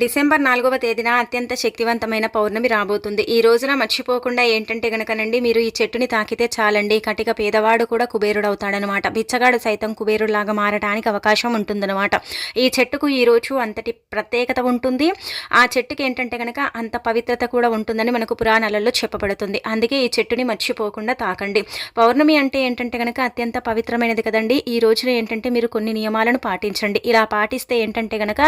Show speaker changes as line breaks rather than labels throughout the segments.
December నాలుగవ తేదీన అత్యంత శక్తివంతమైన పౌర్ణమి రాబోతుంది. ఈ రోజున మర్చిపోకుండా ఏంటంటే గనకనండి మీరు ఈ చెట్టుని తాకితే చాలండి. కటిక పేదవాడు కూడా కుబేరుడు అవుతాడనమాట బిచ్చగాడు సైతం కుబేరులాగా మారడానికి అవకాశం ఉంటుందన్నమాట ఈ చెట్టుకు ఈ రోజు అంతటి ప్రత్యేకత ఉంటుంది. ఆ చెట్టుకి ఏంటంటే గనక అంత పవిత్రత కూడా ఉంటుందని మనకు పురాణాలలో చెప్పబడుతుంది. అందుకే ఈ చెట్టుని మర్చిపోకుండా తాకండి. పౌర్ణమి అంటే ఏంటంటే గనక అత్యంత పవిత్రమైనది కదండి. ఈ రోజున ఏంటంటే మీరు కొన్ని నియమాలను పాటించండి. ఇలా పాటిస్తే ఏంటంటే గనక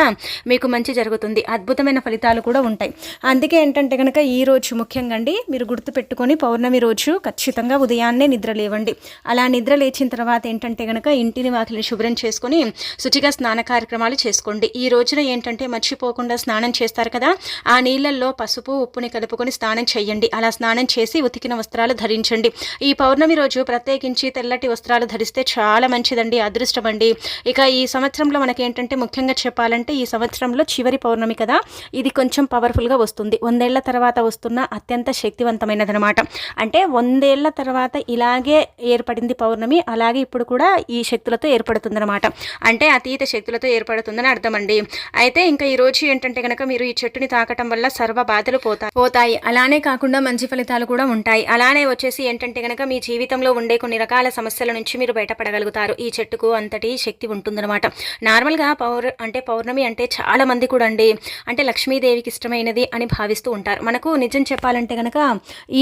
మీకు మంచి జరుగుతుంది. అద్భుతమైన ఫలితాలు కూడా ఉంటాయి. అందుకే ఏంటంటే కనుక ఈ రోజు ముఖ్యంగా అండి మీరు గుర్తుపెట్టుకొని పౌర్ణమి రోజు ఖచ్చితంగా ఉదయాన్నే నిద్ర లేవండి అలా నిద్ర లేచిన తర్వాత ఏంటంటే కనుక ఇంటిని వాకిలిని శుభ్రం చేసుకొని శుచిగా స్నాన కార్యక్రమాలు చేసుకోండి. ఈ రోజున ఏంటంటే మర్చిపోకుండా స్నానం చేస్తారు కదా ఆ నీళ్ళల్లో పసుపు ఉప్పుని కలుపుకొని స్నానం చేయండి. అలా స్నానం చేసి ఉతికిన వస్త్రాలు ధరించండి. ఈ పౌర్ణమి రోజు ప్రత్యేకించి తెల్లటి వస్త్రాలు ధరిస్తే చాలా మంచిదండి అదృష్టం అండి ఇక ఈ సంవత్సరంలో మనకి ఏంటంటే ముఖ్యంగా చెప్పాలంటే ఈ సంవత్సరంలో చివరి పౌర్ణమి పౌర్ణమి కదా ఇది కొంచెం పవర్ఫుల్గా వస్తుంది. వందేళ్ళ తర్వాత వస్తున్న అత్యంత శక్తివంతమైనది అనమాట అంటే వందేళ్ళ తర్వాత ఇలాగే ఏర్పడింది పౌర్ణమి అలాగే ఇప్పుడు కూడా ఈ శక్తులతో ఏర్పడుతుందనమాట అంటే అతీత శక్తులతో ఏర్పడుతుందని అర్థమండి. అయితే ఇంకా ఈ రోజు ఏంటంటే కనుక మీరు ఈ చెట్టుని తాకటం వల్ల సర్వ బాధలు పోతాయి పోతాయి. అలానే కాకుండా మంచి ఫలితాలు కూడా ఉంటాయి. అలానే వచ్చేసి ఏంటంటే కనుక మీ జీవితంలో ఉండే కొన్ని రకాల సమస్యల నుంచి మీరు బయటపడగలుగుతారు. ఈ చెట్టుకు అంతటి శక్తి ఉంటుందన్నమాట. నార్మల్గా పౌర్ అంటే పౌర్ణమి అంటే చాలా మంది కూడా అండి అంటే లక్ష్మీదేవికి ఇష్టమైనది అని భావిస్తూ ఉంటారు. మనకు నిజం చెప్పాలంటే కనుక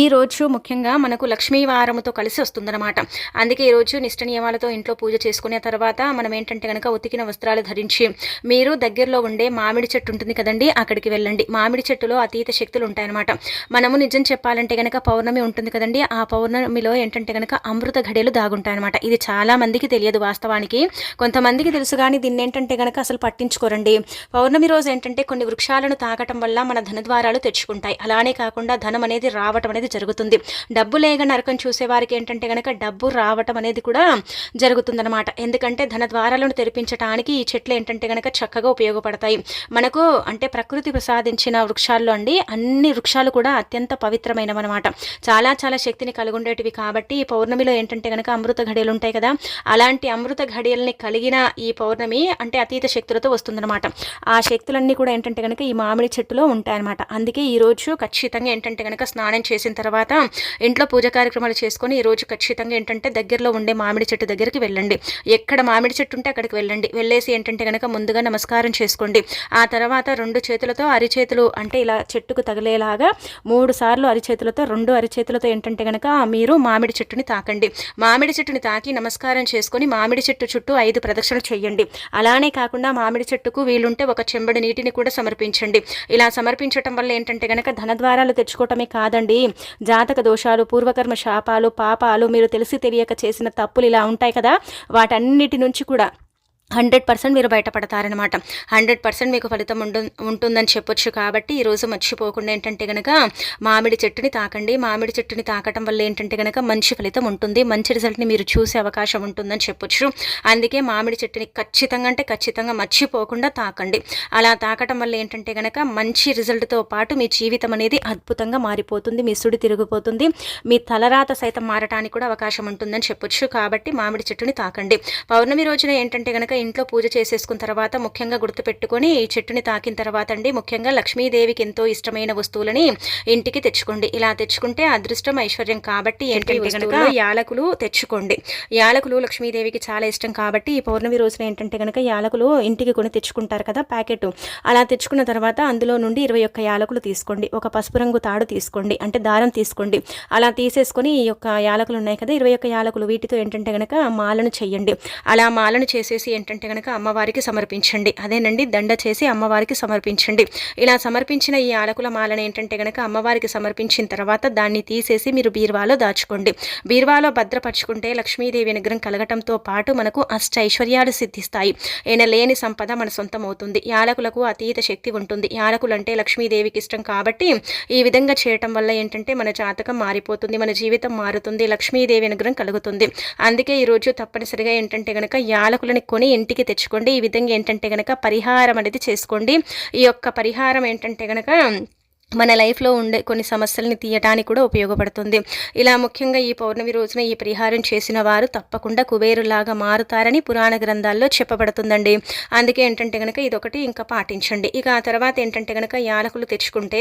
ఈ రోజు ముఖ్యంగా మనకు లక్ష్మీ వారముతో కలిసి వస్తుందన్నమాట. అందుకే ఈ రోజు నిష్ట నియమాలతో ఇంట్లో పూజ చేసుకునే తర్వాత మనం ఏంటంటే కనుక ఉతికిన వస్త్రాలు ధరించి మీరు దగ్గరలో ఉండే మామిడి చెట్టు ఉంటుంది కదండి అక్కడికి వెళ్ళండి. మామిడి చెట్టులో అతీత శక్తులు ఉంటాయన్నమాట. మనము నిజం చెప్పాలంటే కనుక పౌర్ణమి ఉంటుంది కదండి ఆ పౌర్ణమిలో ఏంటంటే కనుక అమృత ఘడియలు దాగుంటాయన్నమాట. ఇది చాలా మందికి తెలియదు వాస్తవానికి. కొంతమందికి తెలుసు కానీ దీన్ని ఏంటంటే కనుక అసలు పట్టించుకోరండి. పౌర్ణమి రోజు ఏంటంటే కొన్ని వృక్షాలను తాకటం వల్ల మన ధనద్వారాలు తెచ్చుకుంటాయి. అలానే కాకుండా ధనం అనేది రావటం అనేది జరుగుతుంది. డబ్బు లేక నరకం చూసే వారికి ఏంటంటే కనుక డబ్బు రావటం అనేది కూడా జరుగుతుందన్నమాట. ఎందుకంటే ధన ద్వారాలను తెరిపించడానికి ఈ చెట్లు ఏంటంటే కనుక చక్కగా ఉపయోగపడతాయి. మనకు అంటే ప్రకృతి ప్రసాదించిన వృక్షాల్లో అండి అన్ని వృక్షాలు కూడా అత్యంత పవిత్రమైనవన్నమాట. చాలా చాలా శక్తిని కలిగుండేటివి కాబట్టి ఈ పౌర్ణమిలో ఏంటంటే కనుక అమృత ఘడియలు ఉంటాయి కదా అలాంటి అమృత ఘడియల్ని కలిగిన ఈ పౌర్ణమి అంటే అతీత శక్తులతో వస్తుందన్నమాట. ఆ శక్తులన్నీ కూడా ఏంటంటే కనుక ఈ మామిడి చెట్టులో ఉంటాయన్నమాట. అందుకే ఈరోజు ఖచ్చితంగా ఏంటంటే కనుక స్నానం చేసిన తర్వాత ఇంట్లో పూజ కార్యక్రమాలు చేసుకొని ఈరోజు ఖచ్చితంగా ఏంటంటే దగ్గరలో ఉండే మామిడి చెట్టు దగ్గరికి వెళ్ళండి. ఎక్కడ మామిడి చెట్టు ఉంటే అక్కడికి వెళ్ళండి. వెళ్ళేసి ఏంటంటే కనుక ముందుగా నమస్కారం చేసుకోండి. ఆ తర్వాత రెండు చేతులతో అరిచేతులు అంటే ఇలా చెట్టుకు తగిలేలాగా మూడు సార్లు అరిచేతులతో రెండు అరిచేతులతో ఏంటంటే కనుక మీరు మామిడి చెట్టుని తాకండి. మామిడి చెట్టుని తాకి నమస్కారం చేసుకొని మామిడి చెట్టు చుట్టూ ఐదు ప్రదక్షిణలు చేయండి. అలానే కాకుండా మామిడి చెట్టుకు వీలుంటే ఒక చెంబడి నీటిని కూడా సమర్పించండి. ఇలా సమర్పించటం వల్ల ఏంటంటే కనుక ధనద్వారాలు తెచ్చుకోవటమే కాదండి. జాతక దోషాలు పూర్వకర్మ శాపాలు పాపాలు మీరు తెలిసి తెలియక చేసిన తప్పులు ఇలా ఉంటాయి కదా. వాటన్నిటి నుంచి కూడా హండ్రెడ్ పర్సెంట్ మీరు బయటపడతారనమాట హండ్రెడ్ పర్సెంట్ మీకు ఫలితం ఉండు ఉంటుందని చెప్పొచ్చు కాబట్టి ఈరోజు మర్చిపోకుండా ఏంటంటే కనుక మామిడి చెట్టుని తాకండి. మామిడి చెట్టుని తాకటం వల్ల ఏంటంటే కనుక మంచి ఫలితం ఉంటుంది. మంచి రిజల్ట్ని మీరు చూసే అవకాశం ఉంటుందని చెప్పొచ్చు. అందుకే మామిడి చెట్టుని ఖచ్చితంగా అంటే ఖచ్చితంగా మర్చిపోకుండా తాకండి. అలా తాకటం వల్ల ఏంటంటే కనుక మంచి రిజల్ట్తో పాటు మీ జీవితం అనేది అద్భుతంగా మారిపోతుంది. మీ సుడి తిరిగిపోతుంది. మీ తలరాత సైతం మారటానికి కూడా అవకాశం ఉంటుందని చెప్పొచ్చు. కాబట్టి మామిడి చెట్టుని తాకండి. పౌర్ణమి రోజున ఏంటంటే కనుక ఇంట్లో పూజ చేసేసుకున్న తర్వాత ముఖ్యంగా గుర్తుపెట్టుకొని ఈ చెట్టుని తాకిన తర్వాత అండి ముఖ్యంగా లక్ష్మీదేవికి ఎంతో ఇష్టమైన వస్తువులని ఇంటికి తెచ్చుకోండి. ఇలా తెచ్చుకుంటే అదృష్టం ఐశ్వర్యం కాబట్టి ఏంటంటే కనుక యాలకులు తెచ్చుకోండి. యాలకులు లక్ష్మీదేవికి చాలా ఇష్టం కాబట్టి ఈ పౌర్ణమి రోజున ఏంటంటే కనుక యాలకులు ఇంటికి కొని తెచ్చుకుంటారు కదా ప్యాకెట్. అలా తెచ్చుకున్న తర్వాత అందులో నుండి ఇరవై ఒక్క యాలకులు తీసుకోండి. ఒక పసుపు రంగు తాడు తీసుకోండి. అంటే దారం తీసుకోండి. అలా తీసేసుకొని ఈ యొక్క యాలకులు ఉన్నాయి కదా ఇరవై ఒక్క యాలకులు వీటితో ఏంటంటే కనుక మాలను చెయ్యండి అలా మాలను చేసేసి ఏంటంటే కనుక అమ్మవారికి సమర్పించండి. అదేనండి దండ చేసి అమ్మవారికి సమర్పించండి. ఇలా సమర్పించిన ఈ ఆలకుల మాలను ఏంటంటే కనుక అమ్మవారికి సమర్పించిన తర్వాత దాన్ని తీసేసి మీరు బీర్వాలో దాచుకోండి. బీర్వాలో భద్రపరుచుకుంటే లక్ష్మీదేవి అనుగ్రహం కలగటంతో పాటు మనకు అష్ట ఐశ్వర్యాలు సిద్ధిస్తాయి. ఈయన లేని సంపద మన సొంతం అవుతుంది యాలకులకు అతీత శక్తి ఉంటుంది. యాలకులు అంటే లక్ష్మీదేవికి ఇష్టం కాబట్టి ఈ విధంగా చేయటం వల్ల ఏంటంటే మన జాతకం మారిపోతుంది మన జీవితం మారుతుంది లక్ష్మీదేవి అనుగ్రహం కలుగుతుంది. అందుకే ఈరోజు తప్పనిసరిగా ఏంటంటే కనుక యాలకులని కొని ఇంటికి తెచ్చుకోండి. ఈ విధంగా ఏంటంటే కనుక పరిహారం అనేది చేసుకోండి. ఈ యొక్క పరిహారం ఏంటంటే కనుక మన లైఫ్లో ఉండే కొన్ని సమస్యల్ని తీయటానికి కూడా ఉపయోగపడుతుంది. ఇలా ముఖ్యంగా ఈ పౌర్ణమి రోజున ఈ పరిహారం చేసిన వారు తప్పకుండా కుబేరులాగా మారుతారని పురాణ గ్రంథాల్లో చెప్పబడుతుందండి. అందుకే ఏంటంటే కనుక ఇదొకటి ఇంకా పాటించండి. ఇక ఆ తర్వాత ఏంటంటే కనుక యాలకులు తెచ్చుకుంటే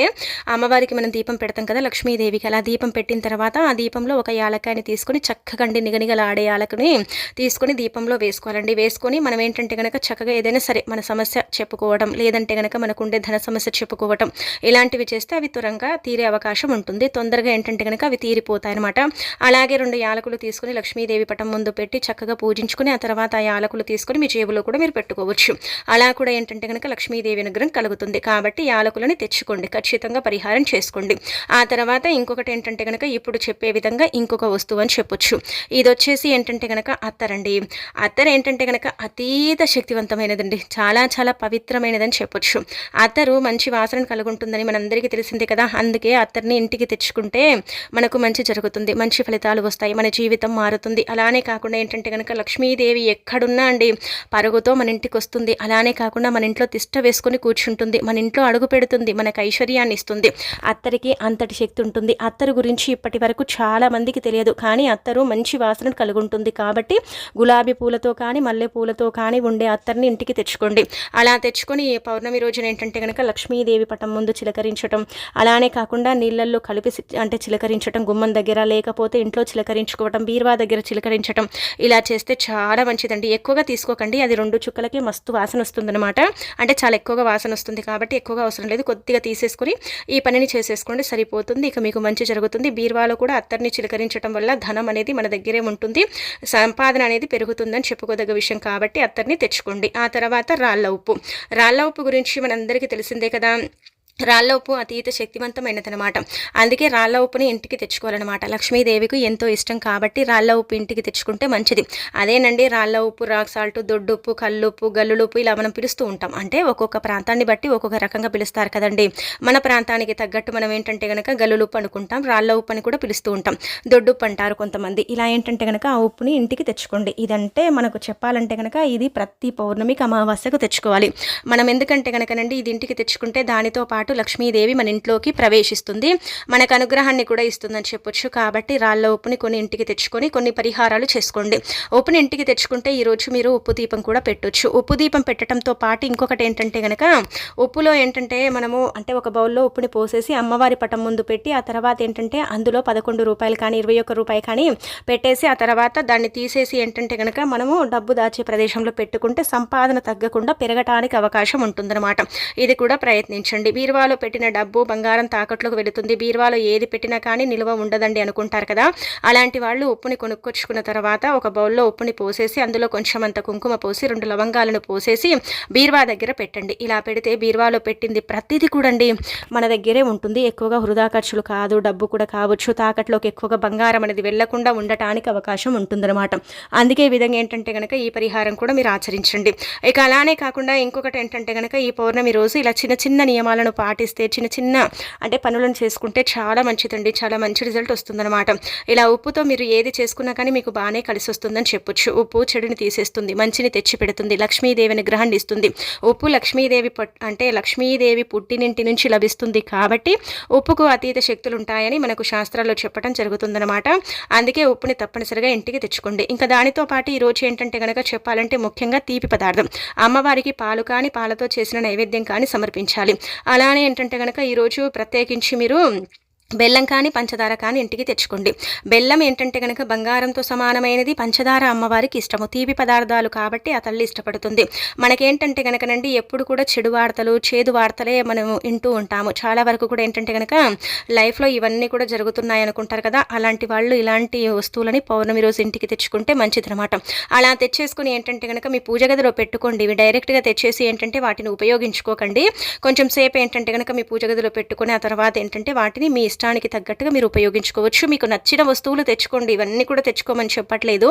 అమ్మవారికి మనం దీపం పెడతాం కదా లక్ష్మీదేవికి. అలా దీపం పెట్టిన తర్వాత ఆ దీపంలో ఒక యాలకాయని తీసుకొని చక్కగండి నిగనిగలాడే యాలకుని తీసుకొని దీపంలో వేసుకోవాలండి. వేసుకొని మనం ఏంటంటే కనుక చక్కగా ఏదైనా సరే మన సమస్య చెప్పుకోవడం లేదంటే కనుక మనకుండే ధన సమస్య చెప్పుకోవటం ఇలాంటివి చేస్తే అవి త్వరగా తీరే అవకాశం ఉంటుంది. తొందరగా ఏంటంటే కనుక అవి తీరిపోతాయి అనమాట అలాగే రెండు యాలకులు తీసుకుని లక్ష్మీదేవి పటం ముందు పెట్టి చక్కగా పూజించుకుని ఆ తర్వాత ఆ యాలకులు తీసుకుని మీ జేబులో కూడా మీరు పెట్టుకోవచ్చు. అలా కూడా ఏంటంటే కనుక లక్ష్మీదేవి అనుగ్రహం కలుగుతుంది. కాబట్టి యాలకులని తెచ్చుకోండి. ఖచ్చితంగా పరిహారం చేసుకోండి. ఆ తర్వాత ఇంకొకటి ఏంటంటే కనుక ఇప్పుడు చెప్పే విధంగా ఇంకొక వస్తువు అని చెప్పొచ్చు. ఇది వచ్చేసి ఏంటంటే కనుక అత్తరండి అత్తర్ ఏంటంటే కనుక అతీత శక్తివంతమైనదండి. చాలా చాలా పవిత్రమైనదని చెప్పొచ్చు. అత్తరు మంచి వాసన కలుగుంటుందని మనందరికీ తెలిసిందే కదా? అందుకే అత్తర్ని ఇంటికి తెచ్చుకుంటే మనకు మంచి జరుగుతుంది మంచి ఫలితాలు వస్తాయి మన జీవితం మారుతుంది. అలానే కాకుండా ఏంటంటే కనుక లక్ష్మీదేవి ఎక్కడున్నా అండి పరుగుతో మన ఇంటికి వస్తుంది. అలానే కాకుండా మన ఇంట్లో తిష్ట వేసుకొని కూర్చుంటుంది మన ఇంట్లో అడుగు పెడుతుంది మనకు ఐశ్వర్యాన్ని ఇస్తుంది. అత్తరికి అంతటి శక్తి ఉంటుంది. అత్తరు గురించి ఇప్పటి వరకు చాలా మందికి తెలియదు. కానీ అత్తరు మంచి వాసన కలుగుంటుంది. కాబట్టి గులాబీ పూలతో కానీ మల్లె పూలతో కానీ ఉండే అత్తర్ని ఇంటికి తెచ్చుకోండి. అలా తెచ్చుకొని పౌర్ణమి రోజున ఏంటంటే కనుక లక్ష్మీదేవి పటం ముందు చిలకరించడం అలానే కాకుండా నీళ్ళల్లో కలిపి అంటే చిలకరించడం గుమ్మం దగ్గర లేకపోతే ఇంట్లో చిలకరించుకోవటం బీర్వా దగ్గర చిలకరించడం ఇలా చేస్తే చాలా మంచిదండి. ఎక్కువగా తీసుకోకండి. అది రెండు చుక్కలకి మస్తు వాసన వస్తుందన్నమాట. అంటే చాలా ఎక్కువగా వాసన వస్తుంది కాబట్టి ఎక్కువగా అవసరం లేదు. కొద్దిగా తీసేసుకొని ఈ పనిని చేసేసుకోండి. సరిపోతుంది. ఇక మీకు మంచి జరుగుతుంది. బీర్వాలో కూడా అత్తర్ని చిలకరించడం వల్ల ధనం అనేది మన దగ్గరే ఉంటుంది. సంపాదన అనేది పెరుగుతుందని చెప్పుకోదగ్గ విషయం కాబట్టి అత్తర్ని తెచ్చుకోండి. ఆ తర్వాత రాళ్ళ ఉప్పు. రాళ్ళ ఉప్పు గురించి మనందరికీ తెలిసిందే కదా. రాళ్ళ ఉప్పు అతీత శక్తివంతమైనదనమాట అందుకే రాళ్ళ ఉప్పుని ఇంటికి తెచ్చుకోవాలన్నమాట. లక్ష్మీదేవికి ఎంతో ఇష్టం కాబట్టి రాళ్ళ ఉప్పు ఇంటికి తెచ్చుకుంటే మంచిది. అదేనండి రాళ్ళ ఉప్పు రాక్ సాల్ట్ దొడ్డుప్పు కల్లుప్పు గల్లులుప్పు ఇలా మనం పిలుస్తూ ఉంటాం. అంటే ఒక్కొక్క ప్రాంతాన్ని బట్టి ఒక్కొక్క రకంగా పిలుస్తారు కదండి. మన ప్రాంతానికి తగ్గట్టు మనం ఏంటంటే కనుక గల్లులుప్పు అనుకుంటాం రాళ్ళ ఉప్పు అని కూడా పిలుస్తూ ఉంటాం. దొడ్డుప్పు అంటారు కొంతమంది. ఇలా ఏంటంటే కనుక ఆ ఉప్పుని ఇంటికి తెచ్చుకోండి. ఇదంటే మనకు చెప్పాలంటే కనుక ఇది ప్రతి పౌర్ణమికి అమావాస్యకు తెచ్చుకోవాలి. మనం ఎందుకంటే కనుకనండి ఇది ఇంటికి తెచ్చుకుంటే దానితో పాటు పాటు లక్ష్మీదేవి మన ఇంట్లోకి ప్రవేశిస్తుంది. మనకు అనుగ్రహాన్ని కూడా ఇస్తుందని చెప్పొచ్చు. కాబట్టి రాళ్ళ ఉప్పుని కొన్ని ఇంటికి తెచ్చుకొని కొన్ని పరిహారాలు చేసుకోండి. ఉప్పుని ఇంటికి తెచ్చుకుంటే ఈరోజు మీరు ఉప్పు దీపం కూడా పెట్టొచ్చు. ఉప్పు దీపం పెట్టడంతో పాటు ఇంకొకటి ఏంటంటే కనుక ఉప్పులో ఏంటంటే మనము అంటే ఒక బౌల్లో ఉప్పుని పోసేసి అమ్మవారి పటం ముందు పెట్టి ఆ తర్వాత ఏంటంటే అందులో పదకొండు రూపాయలు కానీ ఇరవై ఒక్క రూపాయి కానీ పెట్టేసి ఆ తర్వాత దాన్ని తీసేసి ఏంటంటే కనుక మనము డబ్బు దాచే ప్రదేశంలో పెట్టుకుంటే సంపాదన తగ్గకుండా పెరగటానికి అవకాశం ఉంటుందన్నమాట. ఇది కూడా ప్రయత్నించండి. మీరు బీరువాలో పెట్టిన డబ్బు బంగారం తాకట్లోకి వెళుతుంది. బీరువాలో ఏది పెట్టినా కానీ నిల్వ ఉండదండి అనుకుంటారు కదా. అలాంటి వాళ్ళు ఉప్పుని కొనుక్కొచ్చుకున్న తర్వాత ఒక బౌల్లో ఉప్పుని పోసేసి అందులో కొంచెం అంత కుంకుమ పోసి రెండు లవంగాలను పోసేసి బీరువా దగ్గర పెట్టండి. ఇలా పెడితే బీరువాలో పెట్టింది ప్రతిదీ కూడండి మన దగ్గరే ఉంటుంది. ఎక్కువగా వృధా ఖర్చులు కాదు డబ్బు కూడా కావచ్చు. తాకట్లోకి ఎక్కువగా బంగారం అనేది వెళ్ళకుండా ఉండటానికి అవకాశం ఉంటుందన్నమాట. అందుకే ఈ విధంగా ఏంటంటే కనుక ఈ పరిహారం కూడా మీరు ఆచరించండి. ఇక అలానే కాకుండా ఇంకొకటి ఏంటంటే కనుక ఈ పౌర్ణమి రోజు ఇలా చిన్న చిన్న నియమాలను పాటిస్తే చిన్న చిన్న అంటే పనులను చేసుకుంటే చాలా మంచిదండి. చాలా మంచి రిజల్ట్ వస్తుందన్నమాట. ఇలా ఉప్పుతో మీరు ఏది చేసుకున్నా కానీ మీకు బాగానే కలిసి వస్తుందని చెప్పొచ్చు. ఉప్పు చెడుని తీసేస్తుంది మంచిని తెచ్చి పెడుతుంది లక్ష్మీదేవిని గ్రహాన్ని ఇస్తుంది. ఉప్పు లక్ష్మీదేవి అంటే లక్ష్మీదేవి పుట్టినింటి నుంచి లభిస్తుంది కాబట్టి ఉప్పుకు అతీత శక్తులు ఉంటాయని మనకు శాస్త్రాల్లో చెప్పడం జరుగుతుందన్నమాట. అందుకే ఉప్పుని తప్పనిసరిగా ఇంటికి తెచ్చుకోండి. ఇంకా దానితో పాటు ఈరోజు ఏంటంటే కనుక చెప్పాలంటే ముఖ్యంగా తీపి పదార్థం. అమ్మవారికి పాలు కానీ పాలతో చేసిన నైవేద్యం కానీ సమర్పించాలి. అలా అలానే ఏంటంటే కనుక ఈరోజు ప్రత్యేకించి మీరు బెల్లం కానీ పంచదార కానీ ఇంటికి తెచ్చుకోండి. బెల్లం ఏంటంటే కనుక బంగారంతో సమానమైనది పంచదార అమ్మవారికి ఇష్టము. తీపి పదార్థాలు కాబట్టి ఆ తల్లి ఇష్టపడుతుంది. మనకేంటంటే కనుకనండి ఎప్పుడు కూడా చెడు వార్తలు చేదు వార్తలే మనం వింటూ ఉంటాము. చాలా వరకు కూడా ఏంటంటే కనుక లైఫ్లో ఇవన్నీ కూడా జరుగుతున్నాయి అనుకుంటారు కదా అలాంటి వాళ్ళు ఇలాంటి వస్తువులని పౌర్ణమి రోజు ఇంటికి తెచ్చుకుంటే మంచిదనమాట అలా తెచ్చేసుకుని ఏంటంటే కనుక మీ పూజ గదిలో పెట్టుకోండి. ఇవి డైరెక్ట్గా తెచ్చేసి ఏంటంటే వాటిని ఉపయోగించుకోకండి. కొంచెం సేపు ఏంటంటే కనుక మీ పూజ గదిలో పెట్టుకుని ఆ తర్వాత ఏంటంటే వాటిని మీ ఇష్టానికి తగ్గట్టుగా మీరు ఉపయోగించుకోవచ్చు. మీకు నచ్చిన వస్తువులు తెచ్చుకోండి. ఇవన్నీ కూడా తెచ్చుకోమని చెప్పట్లేదు.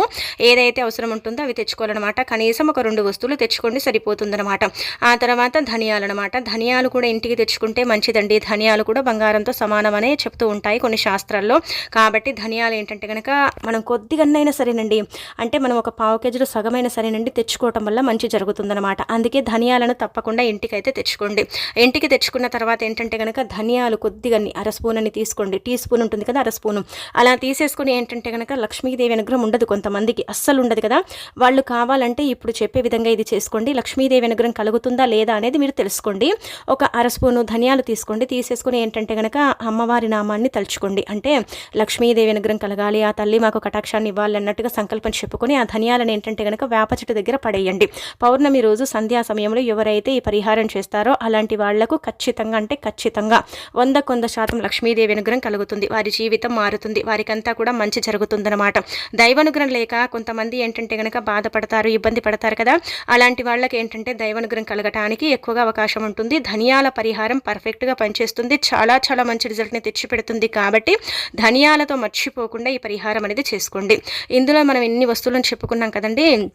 ఏదైతే అవసరం ఉంటుందో అవి తెచ్చుకోవాలన్నమాట. కనీసం ఒక రెండు వస్తువులు తెచ్చుకోండి సరిపోతుందన్నమాట. ఆ తర్వాత ధనియాలు అనమాట ధనియాలు కూడా ఇంటికి తెచ్చుకుంటే మంచిదండి. ధనియాలు కూడా బంగారంతో సమానమనే చెప్తూ ఉంటాయి కొన్ని శాస్త్రాల్లో. కాబట్టి ధనియాలు ఏంటంటే కనుక మనం కొద్దిగానైనా సరేనండి. అంటే మనం ఒక పావు కేజీలో సగమైన సరేనండి తెచ్చుకోవటం వల్ల మంచి జరుగుతుందన్నమాట. అందుకే ధనియాలను తప్పకుండా ఇంటికి అయితే తెచ్చుకోండి. ఇంటికి తెచ్చుకున్న తర్వాత ఏంటంటే కనుక ధనియాలు కొద్దిగా అర స్పూన్ అని తీసుకోండి. టీ స్పూన్ ఉంటుంది కదా అర స్పూను. అలా తీసేసుకుని ఏంటంటే కనుక లక్ష్మీదేవి అనుగ్రహం ఉండదు కొంతమందికి అస్సలు ఉండదు కదా. వాళ్ళు కావాలంటే ఇప్పుడు చెప్పే విధంగా ఇది చేసుకోండి. లక్ష్మీదేవి అనుగ్రహం కలుగుతుందా లేదా అనేది మీరు తెలుసుకోండి. ఒక అర స్పూను ధనియాలు తీసుకోండి. తీసేసుకుని ఏంటంటే కనుక అమ్మవారి నామాన్ని తలుచుకోండి. అంటే లక్ష్మీదేవి అనుగ్రహం కలగాలి ఆ తల్లి మాకు కటాక్షాన్ని ఇవ్వాలి అన్నట్టుగా సంకల్పం చెప్పుకొని ఆ ధనియాలను ఏంటంటే కనుక వేప చెట్టు దగ్గర పడేయండి. పౌర్ణమి రోజు సంధ్యా సమయంలో ఎవరైతే ఈ పరిహారం చేస్తారో అలాంటి వాళ్ళకు ఖచ్చితంగా అంటే ఖచ్చితంగా వంద కొంద శాతం లక్ష్మీదేవి అనుగ్రహం కలుగుతుంది. వారి జీవితం మారుతుంది. వారికంతా కూడా మంచి జరుగుతుందన్నమాట. దైవానుగ్రహం లేక కొంతమంది ఏంటంటే కనుక బాధపడతారు ఇబ్బంది పడతారు కదా. అలాంటి వాళ్ళకి ఏంటంటే దైవానుగ్రహం కలగటానికి ఎక్కువగా అవకాశం ఉంటుంది. ధనియాల పరిహారం పర్ఫెక్ట్గా పనిచేస్తుంది. చాలా చాలా మంచి రిజల్ట్ని తెచ్చిపెడుతుంది కాబట్టి ధనియాలతో మర్చిపోకుండా ఈ పరిహారం అనేది చేసుకోండి. ఇందులో మనం ఎన్ని వస్తువులను చెప్పుకున్నాం కదండి?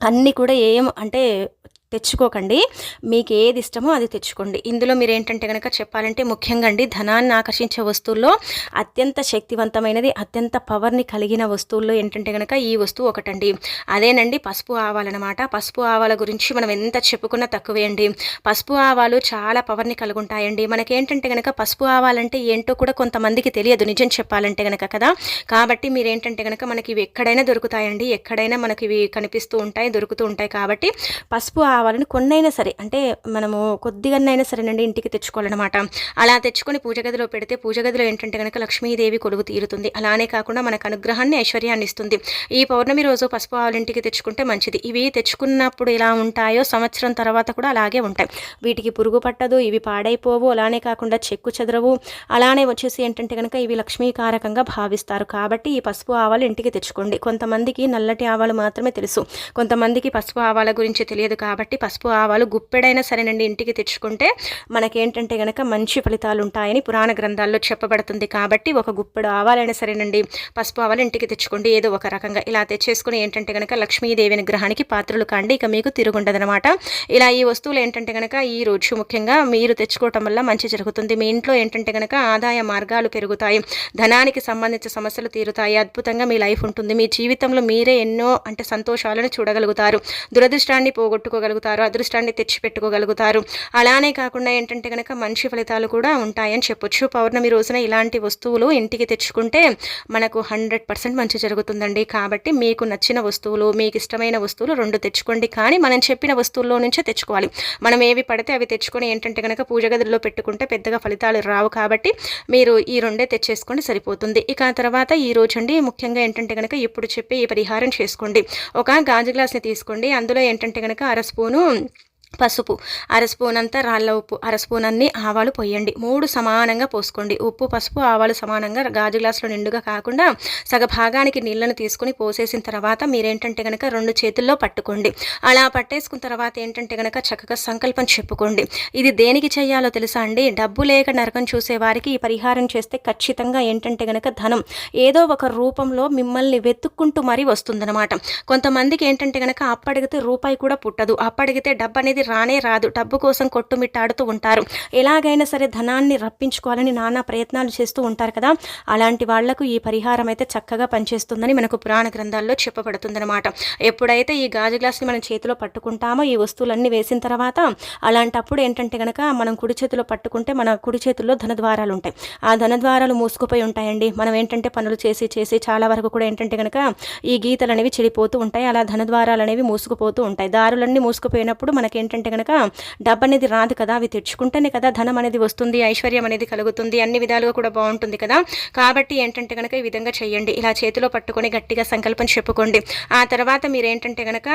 అన్నీ కూడా ఏం అంటే తెచ్చుకోకండి. మీకు ఏది ఇష్టమో అది తెచ్చుకోండి. ఇందులో మీరు ఏంటంటే కనుక చెప్పాలంటే ముఖ్యంగా అండి ధనాన్ని ఆకర్షించే వస్తువుల్లో అత్యంత శక్తివంతమైనది అత్యంత పవర్ని కలిగిన వస్తువుల్లో ఏంటంటే కనుక ఈ వస్తువు ఒకటండి. అదేనండి పసుపు ఆవాలన్నమాట. పసుపు ఆవాల గురించి మనం ఎంత చెప్పుకున్నా తక్కువే అండి. పసుపు ఆవాలు చాలా పవర్ని కలిగి ఉంటాయండి మనకేంటంటే కనుక పసుపు ఆవాలంటే ఏంటో కూడా కొంతమందికి తెలియదు నిజం చెప్పాలంటే కనుక కదా. కాబట్టి మీరు ఏంటంటే కనుక మనకి ఇవి ఎక్కడైనా దొరుకుతాయండి. ఎక్కడైనా మనకి ఇవి కనిపిస్తూ ఉంటాయి దొరుకుతూ ఉంటాయి కాబట్టి పసుపు కావాలని కొన్నైనా సరే అంటే మనము కొద్దిగానైనా సరేనండి ఇంటికి తెచ్చుకోవాలన్నమాట. అలా తెచ్చుకొని పూజ గదిలో పెడితే పూజ గదిలో ఏంటంటే కనుక లక్ష్మీదేవి కొలువు తీరుతుంది. అలానే కాకుండా మనకు అనుగ్రహాన్ని ఐశ్వర్యాన్ని ఇస్తుంది. ఈ పౌర్ణమి రోజు పసుపు ఆవులు ఇంటికి తెచ్చుకుంటే మంచిది. ఇవి తెచ్చుకున్నప్పుడు ఎలా ఉంటాయో సంవత్సరం తర్వాత కూడా అలాగే ఉంటాయి. వీటికి పురుగు పట్టదు ఇవి పాడైపోవు అలానే కాకుండా చెక్కు చెదరవు. అలానే వచ్చేసి ఏంటంటే కనుక ఇవి లక్ష్మీకారకంగా భావిస్తారు. కాబట్టి ఈ పసుపు ఆవాలు ఇంటికి తెచ్చుకోండి. కొంతమందికి నల్లటి ఆవాలు మాత్రమే తెలుసు. కొంతమందికి పసుపు ఆవాల గురించి తెలియదు కాబట్టి కాబట్టి పసుపు ఆవాలు గుప్పెడైనా సరేనండి ఇంటికి తెచ్చుకుంటే మనకేంటంటే కనుక మంచి ఫలితాలు ఉంటాయని పురాణ గ్రంథాల్లో చెప్పబడుతుంది కాబట్టి ఒక గుప్పెడు ఆవాలైనా సరేనండి పసుపు ఆవాలు ఇంటికి తెచ్చుకోండి. ఏదో ఒక రకంగా ఇలా తెచ్చేసుకుని ఏంటంటే కనుక లక్ష్మీదేవి గ్రహానికి పాత్రలు కాండి. ఇక మీకు తిరుగుండదనమాట. ఇలా ఈ వస్తువులు ఏంటంటే కనుక ఈ రోజు ముఖ్యంగా మీరు తెచ్చుకోవటం వల్ల మంచి జరుగుతుంది. మీ ఇంట్లో ఏంటంటే కనుక ఆదాయ మార్గాలు పెరుగుతాయి. ధనానికి సంబంధించిన సమస్యలు తీరుతాయి. అద్భుతంగా మీ లైఫ్ ఉంటుంది. మీ జీవితంలో మీరే ఎన్నో అంటే సంతోషాలను చూడగలుగుతారు. దురదృష్టాన్ని పోగొట్టుకోగలుగుతారు. తెచ్చుకోగలుగుతారు అదృష్టాన్ని తెచ్చిపెట్టుకోగలుగుతారు. అలానే కాకుండా ఏంటంటే కనుక మంచి ఫలితాలు కూడా ఉంటాయని చెప్పొచ్చు. పౌర్ణమి రోజున ఇలాంటి వస్తువులు ఇంటికి తెచ్చుకుంటే మనకు హండ్రెడ్ పర్సెంట్ మంచి జరుగుతుందండి. కాబట్టి మీకు నచ్చిన వస్తువులు మీకు ఇష్టమైన వస్తువులు రెండు తెచ్చుకోండి. కానీ మనం చెప్పిన వస్తువుల్లో నుంచే తెచ్చుకోవాలి. మనం ఏవి పడితే అవి తెచ్చుకొని ఏంటంటే కనుక పూజ గదిలో పెట్టుకుంటే పెద్దగా ఫలితాలు రావు కాబట్టి మీరు ఈ రెండే తెచ్చేసుకోండి సరిపోతుంది. ఇక తర్వాత ఈ రోజు అండి ముఖ్యంగా ఏంటంటే కనుక ఇప్పుడు చెప్పి ఈ పరిహారం చేసుకోండి. ఒక గాజు గ్లాస్ని తీసుకోండి. అందులో ఏంటంటే కనుక అర స్పూన్ స్పూను పసుపు. అర స్పూన్ అంతా రాళ్ళ ఉప్పు. అర స్పూన్ అన్ని ఆవాలు పోయండి మూడు సమానంగా పోసుకోండి. ఉప్పు పసుపు ఆవాలు సమానంగా గాజు గ్లాసులో నిండుగా కాకుండా సగ భాగానికి నీళ్ళను తీసుకుని పోసేసిన తర్వాత మీరేంటంటే కనుక రెండు చేతుల్లో పట్టుకోండి. అలా పట్టేసుకున్న తర్వాత ఏంటంటే కనుక చక్కగా సంకల్పం చెప్పుకోండి. ఇది దేనికి చేయాలో తెలుసా అండి? డబ్బు లేక నరకం చూసే వారికి ఈ పరిహారం చేస్తే ఖచ్చితంగా ఏంటంటే కనుక ధనం. ఏదో ఒక రూపంలో మిమ్మల్ని వెతుక్కుంటూ మరీ వస్తుందన్నమాట. కొంతమందికి ఏంటంటే కనుక అప్పడిగితే రూపాయి కూడా పుట్టదు. అప్పడిగితే డబ్బు అనేది అనేది రానే రాదు. డబ్బు కోసం కొట్టుమిట్టాడుతూ ఉంటారు. ఎలాగైనా సరే ధనాన్ని రప్పించుకోవాలని నానా ప్రయత్నాలు చేస్తూ ఉంటారు కదా. అలాంటి వాళ్ళకు ఈ పరిహారం అయితే చక్కగా పనిచేస్తుందని మనకు పురాణ గ్రంథాల్లో చెప్పబడుతుందన్నమాట. ఎప్పుడైతే ఈ గాజు గ్లాస్ని మనం చేతిలో పట్టుకుంటామో ఈ వస్తువులన్నీ వేసిన తర్వాత అలాంటప్పుడు ఏంటంటే కనుక మనం కుడి చేతిలో పట్టుకుంటే మన కుడి చేతుల్లో ధనద్వారాలు ఉంటాయి. ఆ ధనద్వారాలు మూసుకుపోయి ఉంటాయండి. మనం ఏంటంటే పనులు చేసి చేసి చాలా వరకు కూడా ఏంటంటే కనుక ఈ గీతలు అనేవి చెడిపోతూ ఉంటాయి. అలా ధనద్వారాలు అనేవి మూసుకుపోతూ ఉంటాయి. దారులన్నీ మూసుకుపోయినప్పుడు మనకి ఏంటంటే కనుక డబ్బు అనేది రాదు కదా అవి తెచ్చుకుంటేనే కదా ధనం అనేది వస్తుంది ఐశ్వర్యం అనేది కలుగుతుంది అన్ని విధాలుగా కూడా బాగుంటుంది కదా. కాబట్టి ఏంటంటే కనుక ఈ విధంగా చేయండి. ఇలా చేతిలో పట్టుకొని గట్టిగా సంకల్పం చెప్పుకోండి. ఆ తర్వాత మీరు ఏంటంటే కనుక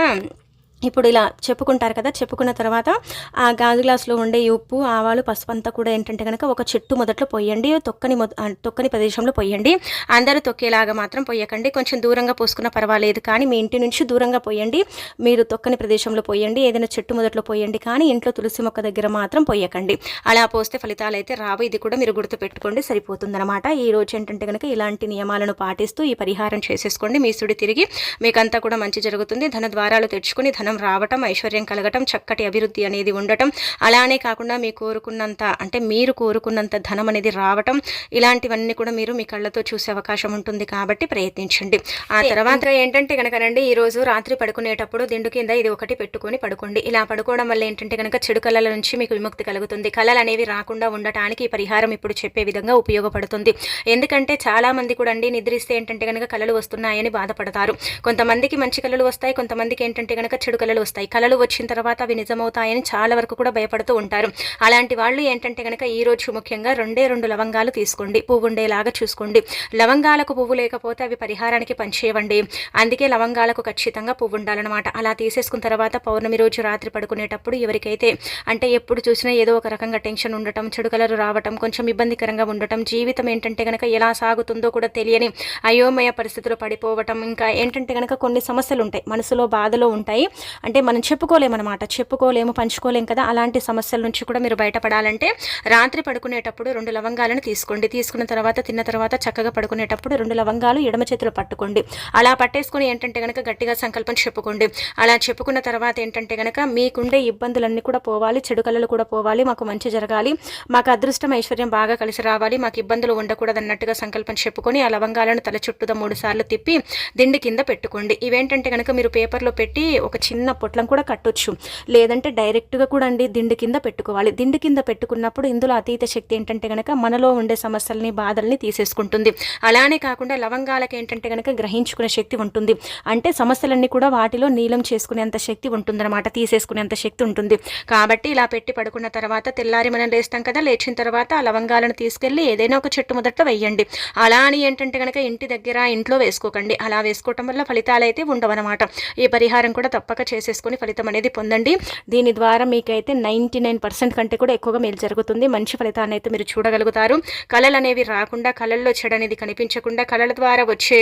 ఇప్పుడు ఇలా చెప్పుకుంటారు కదా చెప్పుకున్న తర్వాత ఆ గాజు గ్లాసులో ఉండే ఉప్పు ఆవాలు పసుపు అంతా కూడా ఏంటంటే కనుక ఒక చెట్టు మొదట్లో పోయండి తొక్కని మొద తొక్కని ప్రదేశంలో పోయండి అందరూ తొక్కేలాగా మాత్రం పోయకండి కొంచెం దూరంగా పోసుకున్న పర్వాలేదు కానీ మీ ఇంటి నుంచి దూరంగా పోయండి మీరు తొక్కని ప్రదేశంలో పోయండి ఏదైనా చెట్టు మొదట్లో పోయండి కానీ ఇంట్లో తులసి మొక్క దగ్గర మాత్రం పోయకండి అలా పోస్తే ఫలితాలు అయితే రావు. ఇది కూడా మీరు గుర్తు పెట్టుకోండి సరిపోతుందన్నమాట. ఈ రోజు ఏంటంటే కనుక ఇలాంటి నియమాలను పాటిస్తూ ఈ పరిహారం చేసేసుకోండి. మీ సుడి తిరిగి మీకంతా కూడా మంచి జరుగుతుంది. ధన ద్వారాలు తెచ్చుకుని ధన రావటం ఐశ్వర్యం కలగటం చక్కటి అభివృద్ధి అనేది ఉండటం. అలానే కాకుండా మీ కోరుకున్నంత అంటే మీరు కోరుకున్నంత ధనం అనేది రావటం. ఇలాంటివన్నీ కూడా మీరు మీ కళ్ళతో చూసే అవకాశం ఉంటుంది కాబట్టి ప్రయత్నించండి. ఆ తర్వాత ఏంటంటే కనుకనండి ఈ రోజు రాత్రి పడుకునేటప్పుడు దిండు కింద ఇది ఒకటి పెట్టుకొని పడుకోండి. ఇలా పడుకోవడం వల్ల ఏంటంటే కనుక చెడు కళల నుంచి మీకు విముక్తి కలుగుతుంది. కళలు అనేవి రాకుండా ఉండటానికి ఈ పరిహారం ఇప్పుడు చెప్పే విధంగా ఉపయోగపడుతుంది. ఎందుకంటే చాలా మంది కూడా అండి నిద్రిస్తే ఏంటంటే కనుక కళలు వస్తున్నాయని బాధపడతారు. కొంతమందికి మంచి కళలు వస్తాయి కొంతమందికి ఏంటంటే కనుక చెడు కళలు వస్తాయి. కళలు వచ్చిన తర్వాత అవి నిజమవుతాయని చాలా వరకు కూడా భయపడుతూ ఉంటారు. అలాంటి వాళ్ళు ఏంటంటే కనుక ఈ రోజు ముఖ్యంగా రెండే రెండు లవంగాలు తీసుకోండి. పువ్వు ఉండేలాగా చూసుకోండి. లవంగాలకు పువ్వు లేకపోతే అవి పరిహారానికి పనిచేయవండి. అందుకే లవంగాలకు ఖచ్చితంగా పువ్వు ఉండాలన్నమాట. అలా తీసేసుకున్న తర్వాత పౌర్ణమి రోజు రాత్రి పడుకునేటప్పుడు ఎవరికైతే అంటే ఎప్పుడు చూసినా ఏదో ఒక రకంగా టెన్షన్ ఉండటం చెడు కలరు రావటం కొంచెం ఇబ్బందికరంగా ఉండటం జీవితం ఏంటంటే కనుక ఎలా సాగుతుందో కూడా తెలియని అయోమయ పరిస్థితులు పడిపోవటం ఇంకా ఏంటంటే కనుక కొన్ని సమస్యలు ఉంటాయి. మనసులో బాధలో ఉంటాయి. అంటే మనం చెప్పుకోలేమన్నమాట. చెప్పుకోలేము పంచుకోలేము కదా. అలాంటి సమస్యల నుంచి కూడా మీరు బయటపడాలంటే రాత్రి పడుకునేటప్పుడు రెండు లవంగాలను తీసుకోండి. తీసుకున్న తర్వాత తిన్న తర్వాత చక్కగా పడుకునేటప్పుడు రెండు లవంగాలు ఎడమ చేతిలో పట్టుకోండి. అలా పట్టేసుకొని ఏంటంటే కనుక గట్టిగా సంకల్పం చెప్పుకోండి. అలా చెప్పుకున్న తర్వాత ఏంటంటే కనుక మీకుండే ఇబ్బందులన్నీ కూడా పోవాలి చెడు కళలు కూడా పోవాలి మాకు మంచి జరగాలి మాకు అదృష్టం ఐశ్వర్యం బాగా కలిసి రావాలి మాకు ఇబ్బందులు ఉండకూడదు అన్నట్టుగా సంకల్పం చెప్పుకొని ఆ లవంగాలను తల చుట్టూదా మూడు సార్లు తిప్పి దిండి కింద పెట్టుకోండి. ఇవేంటంటే కనుక మీరు పేపర్లో పెట్టి ఒక చిన్న పొట్లం కూడా కట్టొచ్చు. లేదంటే డైరెక్ట్గా కూడా అండి దిండు కింద పెట్టుకోవాలి. దిండు కింద పెట్టుకున్నప్పుడు ఇందులో అతీత శక్తి ఏంటంటే కనుక మనలో ఉండే సమస్యల్ని బాధల్ని తీసేసుకుంటుంది. అలానే కాకుండా లవంగాలకి ఏంటంటే కనుక గ్రహించుకునే శక్తి ఉంటుంది. అంటే సమస్యలన్నీ కూడా వాటిలో నీలం చేసుకునేంత శక్తి ఉంటుందన్నమాట తీసేసుకునేంత శక్తి ఉంటుంది. కాబట్టి ఇలా పెట్టి పడుకున్న తర్వాత తెల్లారి మనం లేస్తాం కదా లేచిన తర్వాత ఆ లవంగాలను తీసుకెళ్ళి ఏదైనా ఒక చెట్టు మొదట వెయ్యండి. అలా అని ఏంటంటే కనుక ఇంటి దగ్గర ఇంట్లో వేసుకోకండి. అలా వేసుకోవటం వల్ల ఫలితాలు అయితే ఉండవన్నమాట. ఈ పరిహారం కూడా తప్పక చేసేసుకొని ఫలితం అనేది పొందండి. దీని ద్వారా మీకైతే నైంటీ నైన్ పర్సెంట్ కంటే కూడా ఎక్కువగా మేలు జరుగుతుంది. మంచి ఫలితాన్ని అయితే మీరు చూడగలుగుతారు. కళలు అనేవి రాకుండా కళల్లో చెడు అనేది కనిపించకుండా కళల ద్వారా వచ్చే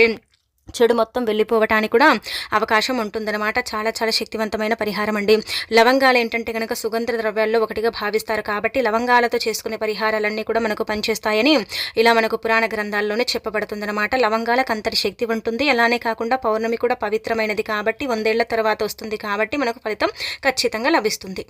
చెడు మొత్తం వెళ్ళిపోవటానికి కూడా అవకాశం ఉంటుందన్నమాట. చాలా చాలా శక్తివంతమైన పరిహారం అండి. లవంగాలు ఏంటంటే కనుక సుగంధ ద్రవ్యాల్లో ఒకటిగా భావిస్తారు కాబట్టి లవంగాలతో చేసుకునే పరిహారాలన్నీ కూడా మనకు పనిచేస్తాయని ఇలా మనకు పురాణ గ్రంథాల్లోనే చెప్పబడుతుందన్నమాట. లవంగాలకు అంతటి శక్తి ఉంటుంది. అలానే కాకుండా పౌర్ణమి కూడా పవిత్రమైనది కాబట్టి వందేళ్ళ తర్వాత వస్తుంది కాబట్టి మనకు ఫలితం ఖచ్చితంగా లభిస్తుంది.